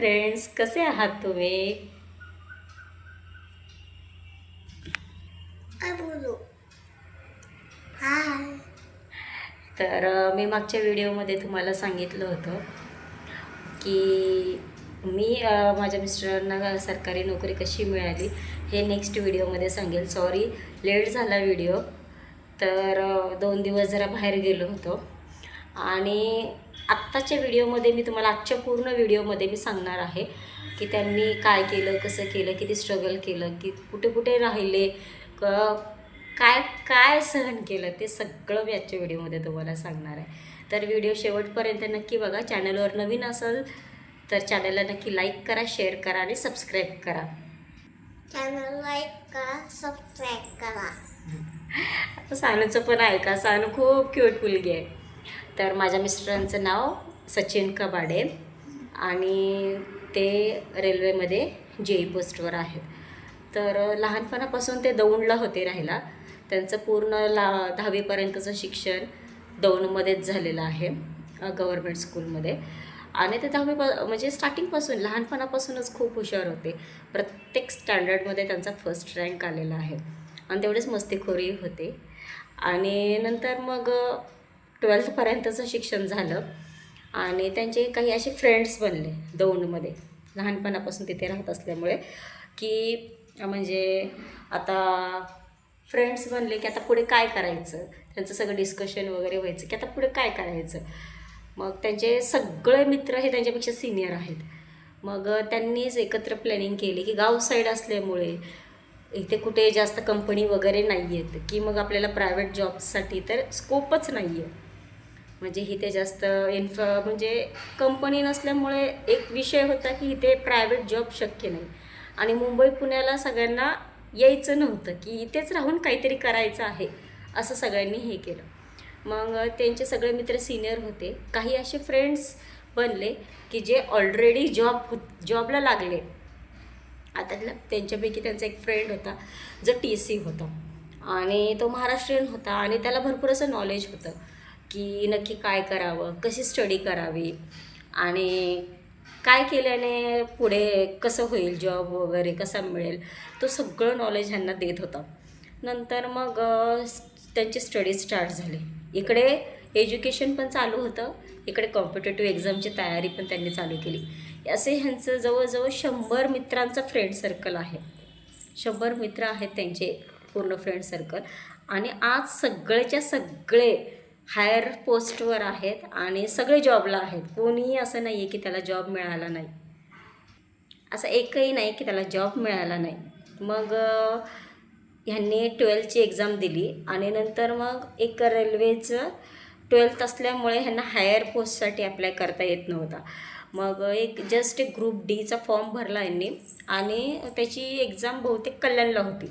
Friends कसे आहात तुम्ही? तर मी मागच्या व्हिडिओमध्ये तुम्हाला सांगितलं होतं की मी माझ्या मिस्टरांना सरकारी नोकरी कशी मिळाली हे नेक्स्ट व्हिडिओमध्ये सांगेल. सॉरी लेट झाला व्हिडिओ. तर दोन दिवस जरा बाहेर गेलो होतो. आणि आत्ताच्या व्हिडिओमध्ये मी तुम्हाला आजच्या पूर्ण व्हिडिओमध्ये मी सांगणार आहे की त्यांनी काय केलं कसं केलं किती स्ट्रगल केलं की कुठे कुठे राहिले क काय काय सहन केलं ते सगळं मी आजच्या व्हिडिओमध्ये तुम्हाला सांगणार आहे. तर व्हिडिओ शेवटपर्यंत नक्की बघा. चॅनलवर नवीन असाल तर चॅनलला नक्की लाईक करा शेअर करा आणि सबस्क्राईब करा. चॅनल लाईक करा सबस्क्राईब करा. आता सानूचं पण आहे का? सानू खूप क्यूट मुलगी आहे. तर माझ्या मिस्टरांचं नाव सचिन कबाडे आणि ते रेल्वेमध्ये जे ई पोस्टवर आहेत. तर लहानपणापासून ते दौंडला होते राहायला. त्यांचं पूर्ण ला दहावीपर्यंतचं शिक्षण दौंडमध्येच झालेलं आहे गव्हर्मेंट स्कूलमध्ये आणि ते दहावी म्हणजे स्टार्टिंगपासून लहानपणापासूनच खूप हुशार होते. प्रत्येक स्टँडर्डमध्ये त्यांचा फर्स्ट रँक आलेला आहे. आणि तेवढेच मस्तीखोरी होते. आणि नंतर मग ट्वेल्थपर्यंतचं शिक्षण झालं आणि त्यांचे काही असे फ्रेंड्स बनले दौंडमध्ये. लहानपणापासून तिथे राहत असल्यामुळे की म्हणजे आता फ्रेंड्स बनले की आता पुढे काय करायचं? त्यांचं सगळं डिस्कशन वगैरे व्हायचं की आता पुढे काय करायचं? मग त्यांचे सगळे मित्र हे त्यांच्यापेक्षा सिनियर आहेत. मग त्यांनीच एकत्र प्लॅनिंग केली की गाव साईड असल्यामुळे इथे कुठे जास्त कंपनी वगैरे नाही आहेत की मग आपल्याला प्रायव्हेट जॉबसाठी तर स्कोपच नाही आहे म्हणजे इथे जास्त इन्फ म्हणजे कंपनी नसल्यामुळे एक विषय होता की इथे प्रायव्हेट जॉब शक्य नाही. आणि मुंबई पुण्याला सगळ्यांना यायचं नव्हतं की इथेच राहून काहीतरी करायचं आहे असं सगळ्यांनी हे केलं. मग त्यांचे सगळे मित्र सिनियर होते. काही असे फ्रेंड्स बनले की जे ऑलरेडी जॉब जॉबला लागले. आता त्यांच्यापैकी त्यांचा एक फ्रेंड होता जो टी सी होता. आणि तो महाराष्ट्रीयन होता आणि त्याला भरपूर असं नॉलेज होतं. की नक्की काय करावं कशी स्टडी करावी आणि काय केल्याने पुढे कसं होईल जॉब वगैरे कसा मिळेल तो सगळं नॉलेज ह्यांना देत होता. नंतर मग त्यांची स्टडी स्टार्ट झाली. इकडे एज्युकेशन पण चालू होतं इकडे कॉम्पिटेटिव्ह एक्झामची तयारी पण त्यांनी चालू केली. असे ह्यांचं जवळजवळ शंभर मित्रांचं फ्रेंड सर्कल आहे. शंभर मित्र आहेत त्यांचे पूर्ण फ्रेंड सर्कल आणि आज सगळेच्या सगळे हायर पोस्टवर आहेत आणि सगळे जॉबला आहेत. कोणीही असं नाही आहे की त्याला जॉब मिळाला नाही. असं एकही नाही की त्याला जॉब मिळाला नाही. मग ह्यांनी ट्वेल्थची एक्झाम दिली आणि नंतर मग एक रेल्वेचं ट्वेल्थ असल्यामुळे ह्यांना हायर पोस्टसाठी अप्लाय करता येत नव्हता. मग एक जस्ट एक ग्रुप डीचा फॉर्म भरला यांनी आणि त्याची एक्झाम बहुतेक कल्याणला होती.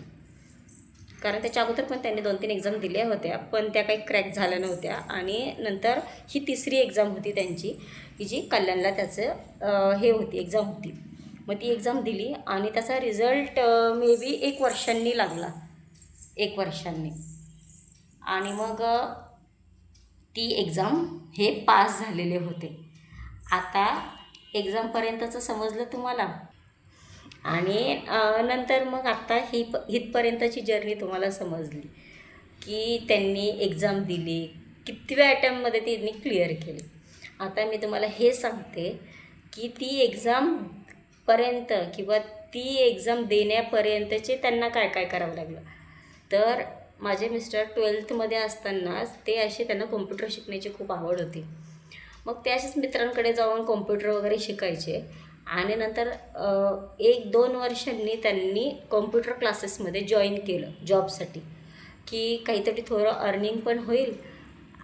कारण त्याच्या अगोदर पण त्यांनी दोन तीन एक्झाम दिल्या होत्या पण त्या काही क्रॅक झाल्या नव्हत्या. आणि नंतर ही तिसरी एक्झाम होती त्यांची की जी कल्याणला त्याचं हे होती एक्झाम होती. मग ती एक्झाम दिली आणि त्याचा रिझल्ट मे बी एक वर्षांनी लागला. एक वर्षांनी. आणि मग ती एक्झाम हे पास झालेले होते. आता एक्झामपर्यंतचं समजलं तुम्हाला? आणि नंतर मग आत्ता ही प इथपर्यंतची जर्नी तुम्हाला समजली की त्यांनी एक्झाम दिली कितव्या अटेम्पमध्ये त्यांनी क्लिअर केली. आता मी तुम्हाला हे सांगते की ती एक्झामपर्यंत किंवा ती एक्झाम देण्यापर्यंतचे त्यांना काय काय करावं लागलं. तर माझे मिस्टर ट्वेल्थमध्ये असतानाच ते असे त्यांना कॉम्प्युटर शिकण्याची खूप आवड होती. मग ते असेच मित्रांकडे जाऊन कॉम्प्युटर वगैरे शिकायचे. आणि नंतर एक दोन वर्षांनी त्यांनी कॉम्प्युटर क्लासेसमध्ये जॉईन केलं जॉबसाठी की काहीतरी थोडं अर्निंग पण होईल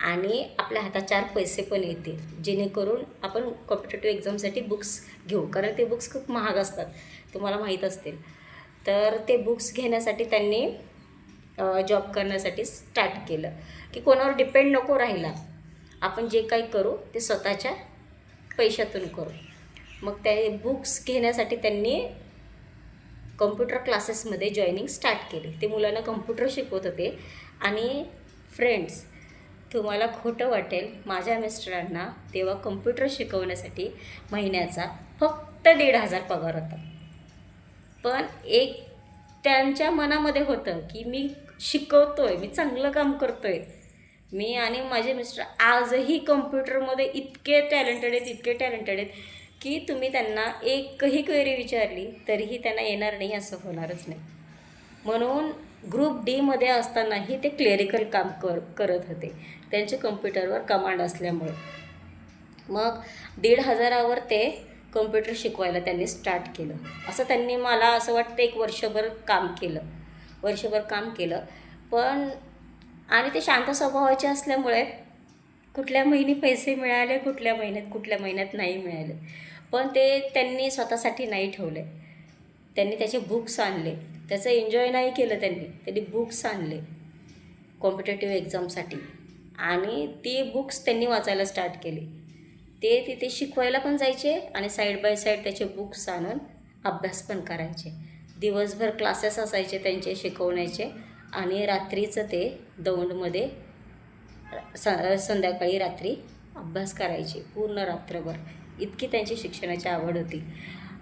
आणि आपल्या हातात चार पैसे पण येतील जेणेकरून आपण कॉम्पिटेटिव्ह एक्झामसाठी बुक्स घेऊ. कारण ते बुक्स खूप महाग असतात तुम्हाला माहीत असतील. तर ते बुक्स घेण्यासाठी त्यांनी जॉब करण्यासाठी स्टार्ट केलं. की कोणावर डिपेंड नको राहिला आपण जे काही करू ते स्वतःच्या पैशातून करू. मग ते बुक्स घेण्यासाठी त्यांनी कम्प्युटर क्लासेसमध्ये जॉईनिंग स्टार्ट केली. ते मुलांना कम्प्युटर शिकवत होते. आणि फ्रेंड्स तुम्हाला खोटं वाटेल माझ्या मिस्टरांना तेव्हा कम्प्युटर शिकवण्यासाठी महिन्याचा फक्त दीड हजार पगार होता. पण एक त्यांच्या मनामध्ये होतं की मी शिकवतोय मी चांगलं काम करतोय. मी आणि माझे मिस्टर आजही कम्प्युटरमध्ये इतके टॅलेंटेड आहेत इतके टॅलेंटेड आहेत. की तुम्ही त्यांना एकही क्वेरी विचारली तरीही त्यांना येणार नाही असं होणारच नाही. म्हणून ग्रुप डीमध्ये असतानाही ते क्लेरिकल काम कर करत होते. त्यांचे कम्प्युटरवर कमांड असल्यामुळे. मग दीड हजारावर ते कम्प्युटर शिकवायला त्यांनी स्टार्ट केलं. असं त्यांनी मला असं वाटतं एक वर्षभर काम केलं. वर्षभर काम केलं. पण आणि ते शांत स्वभावाचे असल्यामुळे कुठल्या महिने पैसे मिळाले कुठल्या महिन्यात कुठल्या महिन्यात नाही मिळाले. पण ते त्यांनी स्वतःसाठी नाही ठेवले. त्यांनी त्याचे बुक्स आणले. त्याचं एन्जॉय नाही केलं त्यांनी. त्यांनी बुक्स आणले. कॉम्पिटेटिव्ह एक्झामसाठी आणि ती बुक्स त्यांनी वाचायला स्टार्ट केली. ते तिथे शिकवायला पण जायचे आणि साईड बाय साईड त्याचे बुक्स आणून अभ्यास पण करायचे. दिवसभर क्लासेस असायचे त्यांचे शिकवण्याचे आणि रात्रीचं ते दौंडमध्ये स संध्याकाळी रात्री अभ्यास करायचे. पूर्ण रात्रभर. इतकी त्यांची शिक्षणाची आवड होती.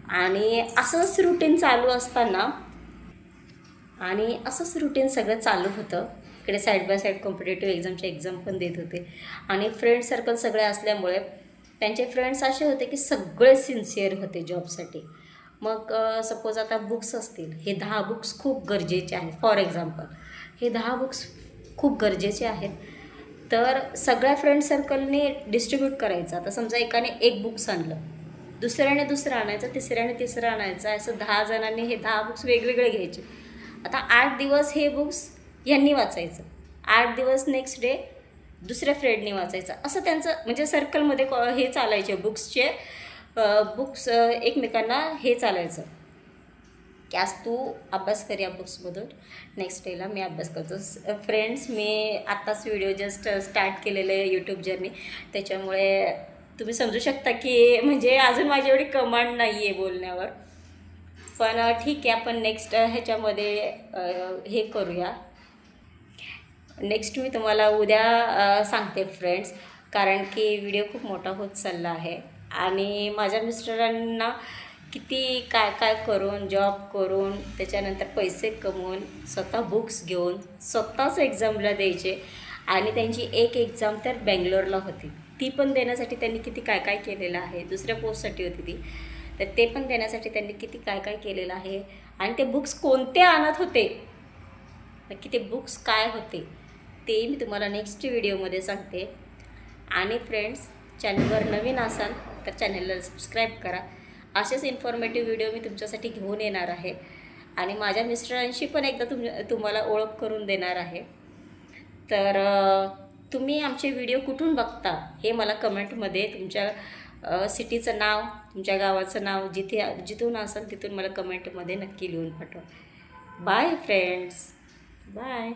आणि असंच रुटीन चालू असताना आणि असंच रुटीन सगळं चालू होतं. इकडे साईड बाय साईड कॉम्पिटेटिव्ह एक्झामचे एक्झाम पण देत होते. आणि फ्रेंड सर्कल सगळे असल्यामुळे त्यांचे फ्रेंड्स असे होते की सगळे सिन्सिअर होते जॉबसाठी मग सपोज आता बुक्स असतील हे दहा बुक्स खूप गरजेचे आहेत. फॉर एक्झाम्पल हे दहा बुक्स खूप गरजेचे आहेत. तर सगळ्या फ्रेंड सर्कलने डिस्ट्रीब्यूट करायचं. आता समजा एकाने एक बुक्स आणलं. दुसऱ्याने दुसरं आणायचं तिसऱ्याने तिसरं आणायचं असं दहा जणांनी हे दहा बुक्स वेगवेगळे घ्यायचे. आता आठ दिवस हे बुक्स यांनी वाचायचं. आठ दिवस नेक्स्ट डे दुसऱ्या फ्रेंडने वाचायचं. असं त्यांचं म्हणजे सर्कलमध्ये कॉ हे चालायचे. बुक्सचे बुक्स एकमेकांना हे चालायचं. की आज तू अभ्यास कर या बुक्समधून नेक्स्ट डेला मी अभ्यास करतो. फ्रेंड्स मी आत्ताच व्हिडिओ जस्ट स्टार्ट केलेलं आहे यूट्यूब जर्नी त्याच्यामुळे तुम्ही समजू शकता की म्हणजे अजून माझी एवढी कमांड नाही आहे बोलण्यावर. पण ठीक आहे आपण नेक्स्ट ह्याच्यामध्ये हे करूया. नेक्स्ट मी तुम्हाला उद्या सांगते फ्रेंड्स कारण की व्हिडिओ खूप मोठा होत चालला आहे. आणि माझ्या मिस्टरांना किती काय काय करून जॉब करून त्याच्यानंतर पैसे कमवून स्वतः बुक्स घेऊन स्वतःच एक्झामला द्यायचे. आणि त्यांची एक एक्झाम तर बेंगलोरला होती. ती पण देण्यासाठी त्यांनी किती काय काय केलेलं आहे? दुसऱ्या पोस्टसाठी होती ती. तर ते पण देण्यासाठी त्यांनी किती काय काय केलेलं आहे? आणि ते बुक्स कोणते आणत होते? नक्की ते बुक्स काय होते? ते मी तुम्हाला नेक्स्ट व्हिडिओमध्ये सांगते. आणि फ्रेंड्स चॅनलवर नवीन असाल तर चॅनलला सबस्क्राईब करा. असेच इन्फॉर्मेटिव्ह व्हिडिओ मी तुमच्यासाठी घेऊन येणार आहे. आणि माझ्या मिस्टरांशी पण एकदा तुम तुम्हाला ओळख करून देणार आहे. तर तुम्ही आमचे व्हिडिओ कुठून बघता हे मला कमेंटमध्ये तुमच्या सिटीचं नाव तुमच्या गावाचं नाव जिथे जिथून असाल तिथून मला कमेंटमध्ये नक्की लिहून पाठवा. Bye friends bye